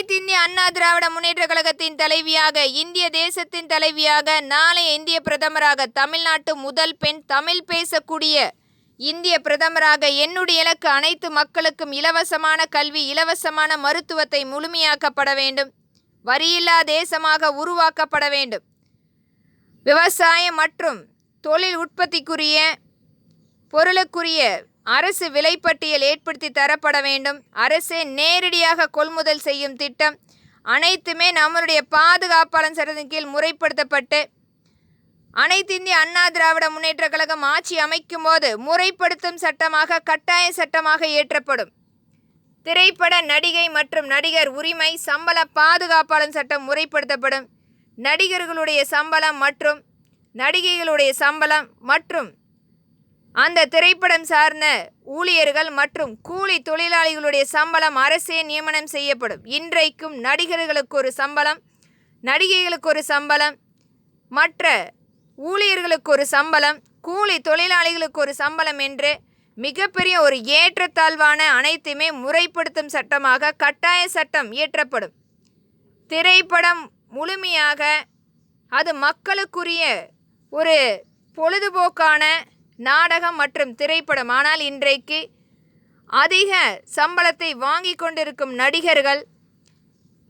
அனைத்திந்திய அண்ணா திராவிட முன்னேற்ற கழகத்தின் தலைவியாக இந்திய தேசத்தின் தலைவியாக நாளைய இந்திய பிரதமராக தமிழ்நாட்டு முதல் பெண் தமிழ் பேசக்கூடிய இந்திய பிரதமராக என்னுடைய இலக்கு அனைத்து மக்களுக்கும் இலவசமான கல்வி இலவசமான மருத்துவத்தை முழுமையாக்கப்பட வேண்டும். வரியில்லா தேசமாக உருவாக்கப்பட வேண்டும். விவசாயம் மற்றும் தொழில் உற்பத்திக்குரிய பொருளுக்குரிய அரசு விலைப்பட்டியல் ஏற்படுத்தி தரப்பட வேண்டும். அரசே நேரடியாக கொள்முதல் செய்யும் திட்டம். அனைத்துமே நம்மளுடைய பாதுகாப்பாளன் சட்டத்தின் கீழ் முறைப்படுத்தப்பட்டு அனைத்து இந்திய அண்ணா திராவிட முன்னேற்ற கழகம் ஆட்சி அமைக்கும் போது முறைப்படுத்தும் சட்டமாக கட்டாய சட்டமாக இயற்றப்படும். திரைப்பட நடிகை மற்றும் நடிகர் உரிமை சம்பள பாதுகாப்பாளன் சட்டம் முறைப்படுத்தப்படும். நடிகர்களுடைய சம்பளம் மற்றும் நடிகைகளுடைய சம்பளம் மற்றும் அந்த திரைப்படம் சார்ந்த ஊழியர்கள் மற்றும் கூலி தொழிலாளிகளுடைய சம்பளம் அரசே நியமனம் செய்யப்படும். இன்றைக்கும் நடிகர்களுக்கு ஒரு சம்பளம் நடிகைகளுக்கு ஒரு சம்பளம் மற்ற ஊழியர்களுக்கு ஒரு சம்பளம் கூலி தொழிலாளிகளுக்கு ஒரு சம்பளம் என்று மிகப்பெரிய ஒரு ஏற்றத்தாழ்வான அனைத்துமே முறைப்படுத்தும் சட்டமாக கட்டாய சட்டம் இயற்றப்படும். திரைப்படம் முழுமையாக அது மக்களுக்குரிய ஒரு பொழுதுபோக்கான நாடகம் மற்றும் திரைப்படம். ஆனால் இன்றைக்கு அதிக சம்பளத்தை வாங்கி கொண்டிருக்கும் நடிகர்கள்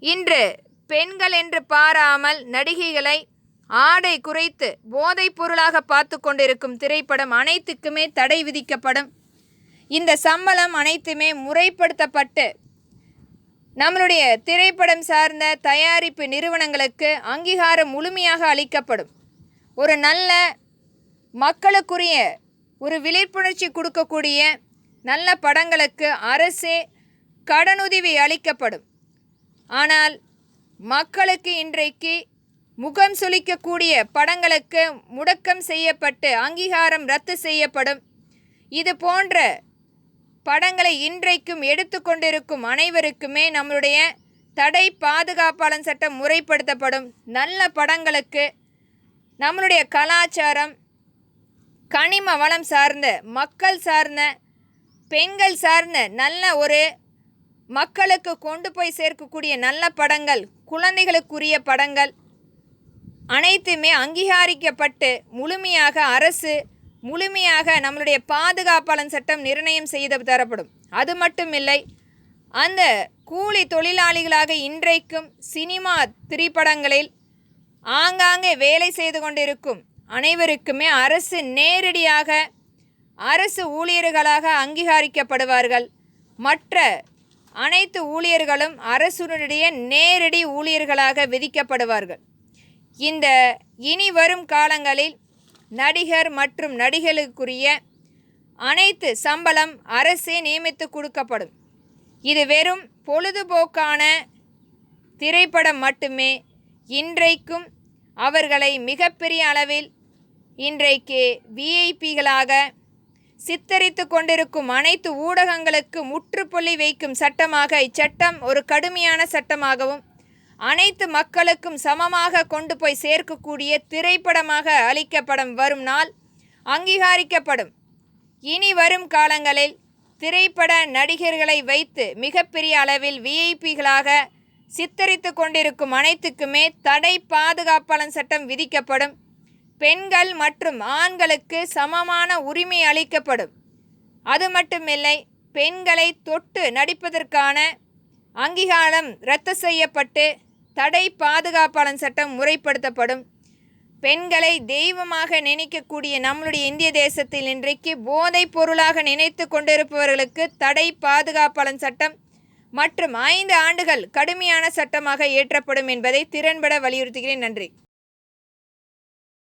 இன்று பெண்கள் என்று பாராமல் நடிகைகளை ஆடை குறைத்து போதைப் பொருளாக பார்த்து கொண்டிருக்கும் திரைப்படம் அனைத்துக்குமே தடை விதிக்கப்படும். இந்த சம்பளம் அனைத்துமே முறைப்படுத்தப்பட்டு நம்மளுடைய திரைப்படம் சார்ந்த தயாரிப்பு நிறுவனங்களுக்கு அங்கீகாரம் முழுமையாக அளிக்கப்படும். ஒரு நல்ல மக்களுக்குரிய ஒரு விழிப்புணர்ச்சி கொடுக்கக்கூடிய நல்ல படங்களுக்கு அரசே கடனுதவி அளிக்கப்படும். ஆனால் மக்களுக்கு இன்றைக்கு முகம் சுளிக்கக்கூடிய படங்களுக்கு முடக்கம் செய்யப்பட்டு அங்கீகாரம் ரத்து செய்யப்படும். இது போன்ற படங்களை இன்றைக்கும் எடுத்துக்கொண்டிருக்கும் அனைவருக்குமே நம்மளுடைய தடை பாதுகாப்பாளன் சட்டம் முறைப்படுத்தப்படும். நல்ல படங்களுக்கு நம்மளுடைய கலாச்சாரம் கனிம வளம் சார்ந்த மக்கள் சார்ந்த பெண்கள் சார்ந்த நல்ல ஒரு மக்களுக்கு கொண்டு போய் சேர்க்கக்கூடிய நல்ல படங்கள் குழந்தைகளுக்குரிய படங்கள் அனைத்துமே அங்கீகரிக்கப்பட்டு முழுமையாக அரசு முழுமையாக நம்மளுடைய பாதுகாப்பாளன் சட்டம் நிர்ணயம் செய்து தரப்படும். அது மட்டும் இல்லை அந்த கூலி தொழிலாளிகளாக இன்றைக்கும் சினிமா திரைப்படங்களில் ஆங்காங்கே வேலை செய்து கொண்டிருக்கும் அனைவருக்குமே அரசு நேரடியாக அரசு ஊழியர்களாக அங்கீகரிக்கப்படுவார்கள். மற்ற அனைத்து ஊழியர்களும் அரசுடைய நேரடி ஊழியர்களாக விதிக்கப்படுவார்கள். இந்த இனி வரும் காலங்களில் நடிகர் மற்றும் நடிகளுக்குரிய அனைத்து சம்பளம் அரசே நியமித்து கொடுக்கப்படும். இது வெறும் பொழுதுபோக்கான திரைப்படம் மட்டுமே. இன்றைக்கும் அவர்களை மிகப்பெரிய அளவில் இன்றைக்கு விஐபிகளாக சித்தரித்து கொண்டிருக்கும் அனைத்து ஊடகங்களுக்கு முற்றுப்புள்ளி வைக்கும் சட்டமாக இச்சட்டம் ஒரு கடுமையான சட்டமாகவும் அனைத்து மக்களுக்கும் சமமாக கொண்டு போய் சேர்க்கக்கூடிய திரைப்படமாக அளிக்கப்படும் வரும் நாள் அங்கீகரிக்கப்படும். இனி வரும் காலங்களில் திரைப்பட நடிகர்களை வைத்து மிகப்பெரிய அளவில் விஐபிகளாக சித்தரித்து கொண்டிருக்கும் அனைத்துக்குமே தடை பாதுகாப்பாளன் சட்டம் விதிக்கப்படும். பெண்கள் மற்றும் ஆண்களுக்கு சமமான உரிமை அளிக்கப்படும். அது மட்டுமில்லை பெண்களை தொட்டு நடிப்பதற்கான அங்கீகாரம் ரத்து செய்யப்பட்டு தடை பாதுகாப்பாளன் சட்டம் முறைப்படுத்தப்படும். பெண்களை தெய்வமாக நினைக்கக்கூடிய நம்மளுடைய இந்திய தேசத்தில் இன்றைக்கு போதைப் பொருளாக நினைத்து கொண்டிருப்பவர்களுக்கு தடை பாதுகாப்பாளன் சட்டம் மற்றும் ஐந்து ஆண்டுகள் கடுமையான சட்டமாக இயற்றப்படும் என்பதை திறன்பட வலியுறுத்துகிறேன். நன்றி.